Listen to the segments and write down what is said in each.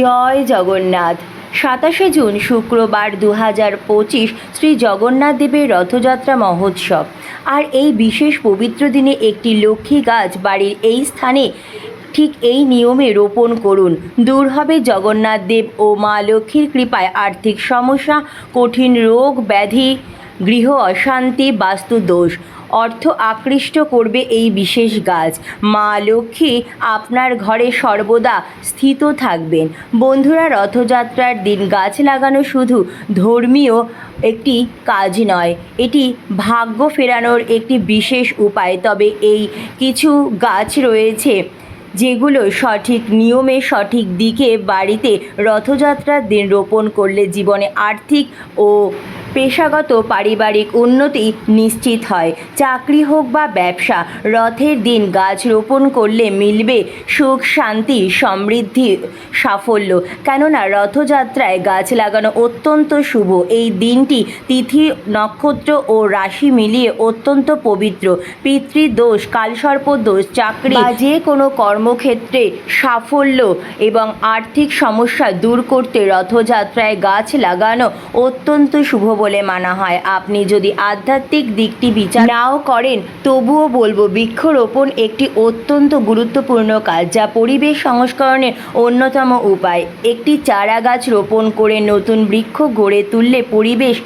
জয় জগন্নাথ। সাতাশে জুন শুক্রবার দু হাজার পঁচিশ শ্রী জগন্নাথ দেবের রথযাত্রা মহোৎসব। আর এই বিশেষ পবিত্র দিনে একটি লক্ষ্মী গাছ বাড়ির এই স্থানে ঠিক এই নিয়মে রোপণ করুন। দূর হবে জগন্নাথ দেব ও মা লক্ষ্মীর কৃপায় আর্থিক সমস্যা, কঠিন রোগ, ব্যাধি গৃহ অশান্তি, বাস্তু দোষ। অর্থ আকৃষ্ট করবে এই বিশেষ গাছ। মা লক্ষ্মী আপনার ঘরে সর্বদা স্থিত থাকবেন। বন্ধুরা, রথযাত্রার দিন গাছ লাগানো শুধু ধর্মীয় একটি কাজ নয়, এটি ভাগ্য ফেরানোর একটি বিশেষ উপায়। তবে এই কিছু গাছ রয়েছে যেগুলো সঠিক নিয়মে, সঠিক দিকে বাড়িতে রথযাত্রার দিন রোপণ করলে জীবনে আর্থিক ও পেশাগত পারিবারিক উন্নতি নিশ্চিত হয়। চাকরি হোক বা ব্যবসা, রথের দিন গাছ রোপণ করলে মিলবে সুখ, শান্তি, সমৃদ্ধি, সাফল্য। কেননা রথযাত্রায় গাছ লাগানো অত্যন্ত শুভ। এই দিনটি তিথি, নক্ষত্র ও রাশি মিলিয়ে অত্যন্ত পবিত্র। পিতৃদোষ, কালসর্প দোষ, চাকরি যে কোনো কর্মক্ষেত্রে সাফল্য এবং আর্থিক সমস্যা দূর করতে রথযাত্রায় গাছ লাগানো অত্যন্ত শুভ বলে মানা হয়। আপনি যদি আধ্যাত্মিক দিকটি বিচার নাও করেন, তবুও বলব বৃক্ষরোপণ একটি অত্যন্ত গুরুত্বপূর্ণ কাজ যা পরিবেশ সংস্করণের অন্যতম উপায়। একটি চারা গাছ রোপণ করে নতুন বৃক্ষ গড়ে তুললে পরিবেশ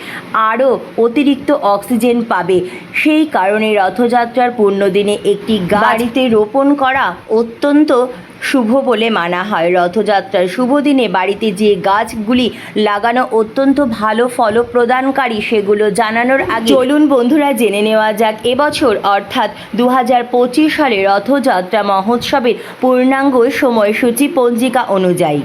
আরও অতিরিক্ত অক্সিজেন পাবে। সেই কারণে রথযাত্রার পূর্ণদিনে একটি গাড়িতে রোপণ করা অত্যন্ত শুভ বলে মানা হয়। রথযাত্রার শুভ দিনে বাড়িতে যে গাছগুলি লাগানো অত্যন্ত ভালো ফল প্রদানকারী সেগুলো জানানোর আগে চলুন বন্ধুরা জেনে নেওয়া যাক, এবছর অর্থাৎ দু হাজার পঁচিশ সালে রথযাত্রা মহোৎসবের পূর্ণাঙ্গ সময়সূচি পঞ্জিকা অনুযায়ী।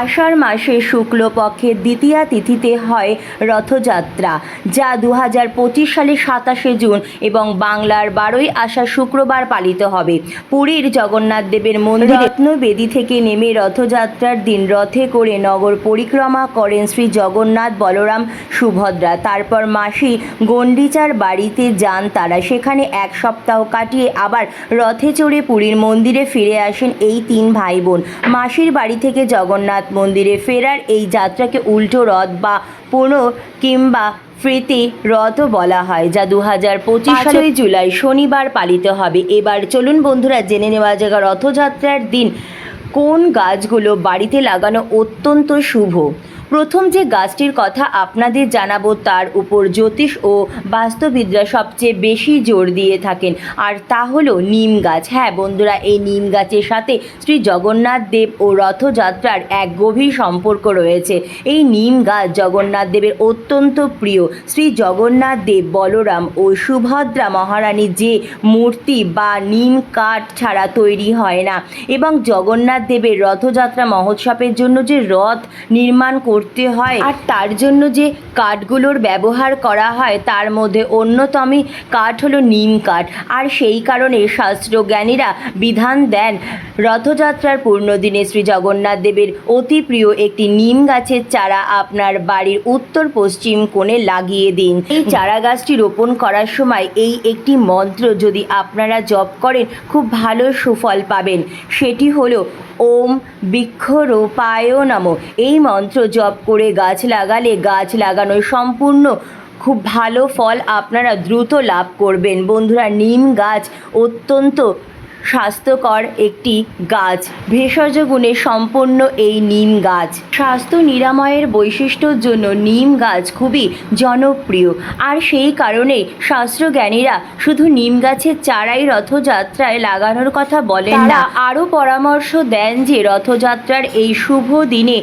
আষাঢ় মাসে শুক্লপক্ষের দ্বিতীয়া তিথিতে হয় রথযাত্রা, যা দু হাজার পঁচিশ সালের সাতাশে জুন এবং বাংলার বারোই আষাঢ় শুক্রবার পালিত হবে। পুরীর জগন্নাথ দেবের মন্দির রত্নবেদী থেকে নেমে রথযাত্রার দিন রথে করে নগর পরিক্রমা করেন শ্রী জগন্নাথ বলরাম সুভদ্রা। তারপর মাসি গণ্ডিচার বাড়িতে যান তারা। সেখানে এক সপ্তাহ কাটিয়ে আবার রথে চড়ে পুরীর মন্দিরে ফিরে আসেন এই তিন ভাই বোন। মাসির বাড়ি থেকে জগন্নাথ মন্দিরে ফেরার এই যাত্রাকে উল্টো রথ বা পুনঃ কিংবা প্রীতি রথও বলা হয় যা দু হাজার পঁচিশ সালের জুলাই শনিবার পালিত হবে। এবার চলুন বন্ধুরা জেনে নেওয়া যাক রথযাত্রার দিন। কোন গাছগুলো বাড়িতে লাগানো অত্যন্ত শুভ? প্রথম যে গাছটির কথা আপনাদের জানাব, তার উপর জ্যোতিষ ও বাস্তুবিদরা সবচেয়ে বেশি জোর দিয়ে থাকেন। আর তা হলো নিম গাছ। হ্যাঁ বন্ধুরা, এই নিম গাছের সাথে শ্রী জগন্নাথ দেব ও রথযাত্রার এক গভীর সম্পর্ক রয়েছে। এই নিম গাছ জগন্নাথ দেবের অত্যন্ত প্রিয়। শ্রী জগন্নাথ দেব, বলরাম ও সুভদ্রা মহারানী যে মূর্তি বা নিম কাঠ ছাড়া তৈরি হয় না। এবং জগন্নাথ দেবের রথযাত্রা মহোৎসবের জন্য যে রথ নির্মাণ করতে হয়। আর তার জন্য যে কাঠগুলোর ব্যবহার করা হয়, তার মধ্যে অন্যতমই কাঠ হলো নিম কাঠ। আর সেই কারণে শাস্ত্রজ্ঞানীরা বিধান দেন, রথযাত্রার পূর্ণদিনে শ্রী জগন্নাথ দেবের অতি প্রিয় একটি নিম গাছের চারা আপনার বাড়ির উত্তর পশ্চিম কোণে লাগিয়ে দিন। এই চারা গাছটি রোপণ করার সময় এই একটি মন্ত্র যদি আপনারা জপ করেন, খুব ভালো সুফল পাবেন। সেটি হলো, ওম বৃক্ষরোপায় নম। এই মন্ত্র জপ করে গাছ লাগালে গাছ লাগানো সম্পূর্ণ খুব ভালো ফল আপনারা দ্রুত লাভ করবেন। বন্ধুরা নিম গাছ অত্যন্ত স্বাস্থ্যকর একটি গাছ। ভেষজ গুণে সম্পন্ন এই নিম গাছ। স্বাস্থ্য নিরাময়ের বৈশিষ্ট্যর জন্য নিম গাছ খুবই জনপ্রিয়। আর সেই কারণে শাস্ত্রজ্ঞানীরা শুধু নিম গাছের চারাই রথযাত্রায় লাগানোর কথা বলেন না আরও পরামর্শ দেন যে রথযাত্রার এই শুভ দিনে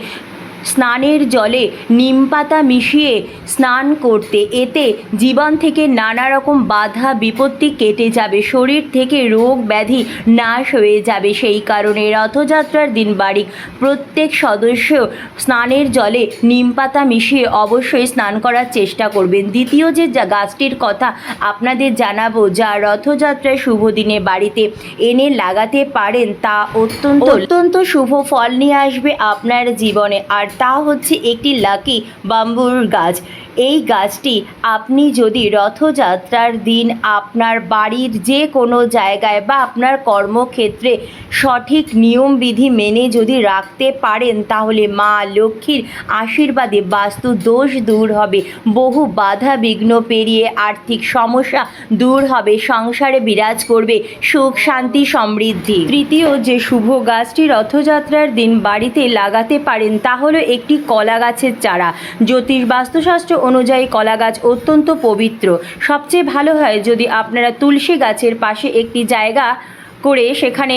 স্নানের জলে নিম পাতা মিশিয়ে স্নান করতে এতে জীবন থেকে নানা রকম বাধা বিপত্তি কেটে যাবে শরীর থেকে রোগ ব্যাধি নাশ হয়ে যাবে সেই কারণে রথযাত্রার দিন বাড়ির প্রত্যেক সদস্য স্নানের জলে নিম পাতা মিশিয়ে অবশ্যই স্নান করার চেষ্টা করবেন। দ্বিতীয় যে গাছটির কথা আপনাদের জানাব যা রথযাত্রার শুভ দিনে বাড়িতে এনে লাগাতে পারেন তা অত্যন্ত অত্যন্ত শুভ ফল নিয়ে আসবে আপনার জীবনে। আর তা হচ্ছে একটি লাকি বাম্বুর গাছ। এই গাছটি আপনি যদি রথযাত্রার দিন আপনার বাড়ির যে কোনো জায়গায় বা আপনার কর্মক্ষেত্রে সঠিক নিয়মবিধি মেনে যদি রাখতে পারেন, তাহলে মা লক্ষ্মীর আশীর্বাদে বাস্তু দোষ দূর হবে। বহু বাধা বিঘ্ন পেরিয়ে আর্থিক সমস্যা দূর হবে, সংসারে বিরাজ করবে, সুখ, শান্তি, সমৃদ্ধি। তৃতীয় যে শুভ গাছটি রথযাত্রার দিন বাড়িতে লাগাতে পারেন, তা হলো একটি কলা গাছের চারা। জ্যোতিষ, বাস্তুশাস্ত্র অনুযায়ী কলা গাছ অত্যন্ত পবিত্র। সবচেয়ে ভালো হয় যদি আপনারা তুলসী গাছের পাশে একটি জায়গা করে সেখানে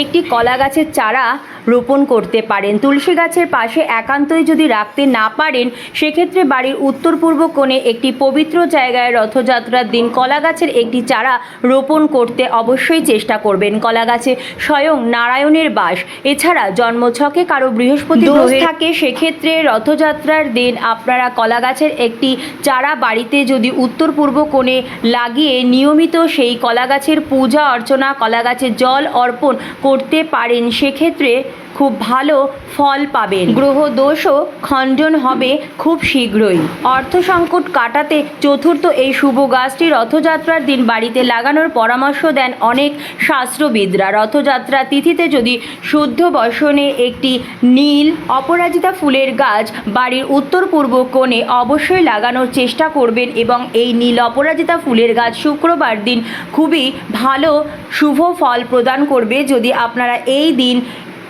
একটি কলা গাছের চারা রোপণ করতে পারেন। তুলসী গাছের পাশে একান্তই যদি রাখতে না পারেন সেক্ষেত্রে বাড়ির উত্তর পূর্ব কোণে একটি পবিত্র জায়গায় রথযাত্রার দিন কলা গাছের একটি চারা রোপণ করতে অবশ্যই চেষ্টা করবেন। কলা গাছে স্বয়ং নারায়ণের বাস। এছাড়া জন্মছকে কারও বৃহস্পতি দোষ থাকে সেক্ষেত্রে রথযাত্রার দিন আপনারা কলা গাছের একটি চারা বাড়িতে যদি উত্তর পূর্ব কোণে লাগিয়ে নিয়মিত সেই কলা গাছের পূজা অর্চনা কলা গাছের জল অর্পণ করতে পারেন, সেক্ষেত্রে খুব ভালো ফল পাবেন। গ্রহ দোষও খণ্ডন হবে খুব শীঘ্রই। অর্থ সংকট কাটাতে চতুর্থ এই শুভ গাছটি রথযাত্রার দিন বাড়িতে লাগানোর পরামর্শ দেন অনেক শাস্ত্রবিদরা। রথযাত্রা তিথিতে যদি শুদ্ধ বসনে একটি নীল অপরাজিতা ফুলের গাছ বাড়ির উত্তর পূর্ব কোণে অবশ্যই লাগানোর চেষ্টা করবেন এবং এই নীল অপরাজিতা ফুলের গাছ শুক্রবার দিন খুবই ভালো শুভ ফল প্রদান করবে। যদি আপনারা এই দিন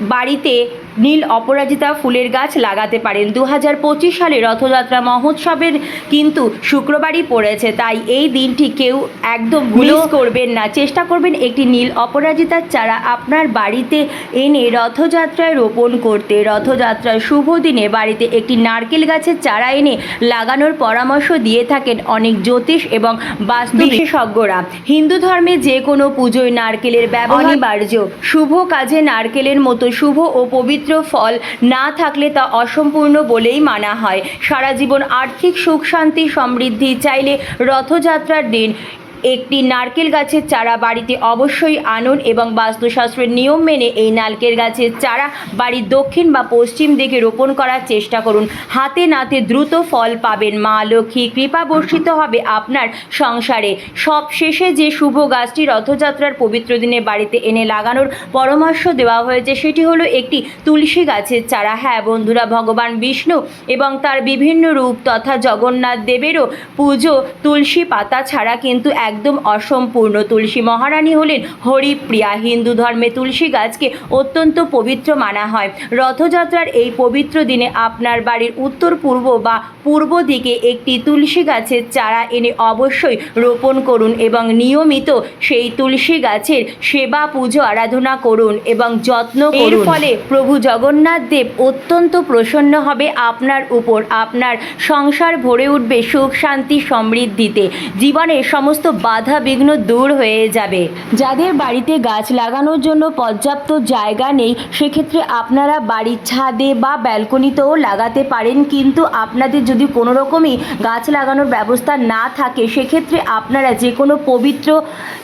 বাড়িতে নীল অপরাজিতা ফুলের গাছ লাগাতে পারেন। দু হাজার পঁচিশ সালে রথযাত্রা মহোৎসবের কিন্তু শুক্রবারই পড়েছে। তাই এই দিনটি কেউ একদম মিস করবেন না। চেষ্টা করবেন একটি নীল অপরাজিতার চারা আপনার বাড়িতে এনে রথযাত্রায় রোপণ করতে। রথযাত্রার শুভ দিনে বাড়িতে একটি নারকেল গাছের চারা এনে লাগানোর পরামর্শ দিয়ে থাকেন অনেক জ্যোতিষ এবং বাস্তু বিশেষজ্ঞরা। হিন্দু ধর্মে যে কোনো পুজোয় নারকেলের ব্যবহার অনিবার্য। শুভ কাজে নারকেলের মতো শুভ ও পবিত্র ফল না থাকলে তা অসম্পূর্ণ বলেই মানা হয়। সারা জীবন আর্থিক সুখ, শান্তি, সমৃদ্ধি, চাইলে রথযাত্রার দিন একটি নারকেল গাছের চারা বাড়িতে অবশ্যই আনুন এবং বাস্তুশাস্ত্রের নিয়ম মেনে এই নারকেল গাছের চারা বাড়ির দক্ষিণ বা পশ্চিম দিকে রোপণ করার চেষ্টা করুন। হাতে নাতে দ্রুত ফল পাবেন। মা লক্ষ্মী, কৃপা বর্ষিত হবে আপনার সংসারে। সব শেষে যে শুভ গাছটি রথযাত্রার পবিত্র দিনে বাড়িতে এনে লাগানোর পরামর্শ দেওয়া হয়েছে, সেটি হলো একটি তুলসী গাছের চারা। হ্যাঁ বন্ধুরা, ভগবান বিষ্ণু এবং তার বিভিন্ন রূপ তথা জগন্নাথ দেবেরও পুজো তুলসী পাতা ছাড়া কিন্তু একদম অসম্পূর্ণ। তুলসী মহারানী হলেন হরিপ্রিয়া। হিন্দু ধর্মে তুলসী গাছকে অত্যন্ত পবিত্র মানা হয়। রথযাত্রার এই পবিত্র দিনে আপনার বাড়ির উত্তর পূর্ব বা পূর্ব দিকে একটি তুলসী গাছের চারা এনে অবশ্যই রোপণ করুন এবং নিয়মিত সেই তুলসী গাছের সেবা পুজো আরাধনা করুন এবং যত্ন এর ফলে প্রভু জগন্নাথ দেব অত্যন্ত প্রসন্ন হবে আপনার উপর। আপনার সংসার ভরে উঠবে সুখ শান্তি সমৃদ্ধিতে। জীবনের সমস্ত বাধা বিঘ্ন দূর হয়ে যাবে। যাদের বাড়িতে গাছ লাগানোর জন্য পর্যাপ্ত জায়গা নেই সেক্ষেত্রে আপনারা বাড়ির ছাদে বা ব্যালকনিতেও লাগাতে পারেন। কিন্তু আপনাদের যদি কোনো রকমই গাছ লাগানোর ব্যবস্থা না থাকে সেক্ষেত্রে আপনারা যে কোনো পবিত্র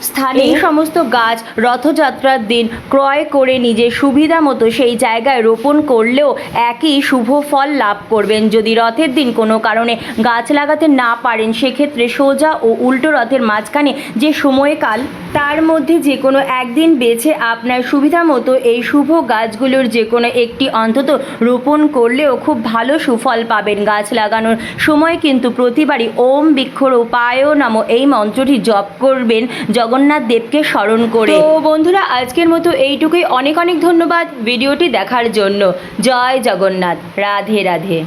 স্থানে এই সমস্ত গাছ রথযাত্রার দিন ক্রয় করে নিজের সুবিধা মতো সেই জায়গায় রোপণ করলেও একই শুভ ফল লাভ করবেন। যদি রথের দিন কোনো কারণে গাছ লাগাতে না পারেন সেক্ষেত্রে সোজা ও উল্টো রথের মাঝখানে যে সময়কাল তার মধ্যে যে কোনো একদিন বেছে আপনার সুবিধা মতো এই শুভ গাছগুলোর যে কোনো একটি অন্তত রোপণ করলেও খুব ভালো সুফল পাবেন গাছ লাগানোর সময়। কিন্তু প্রতিবারই ওম বৃক্ষরোপায় নাম এই মন্ত্রটি জপ করবেন জগন্নাথ দেবকে স্মরণ করে। তো বন্ধুরা, আজকের মতো এইটুকুই। অনেক অনেক ধন্যবাদ ভিডিওটি দেখার জন্য। জয় জগন্নাথ। রাধে রাধে।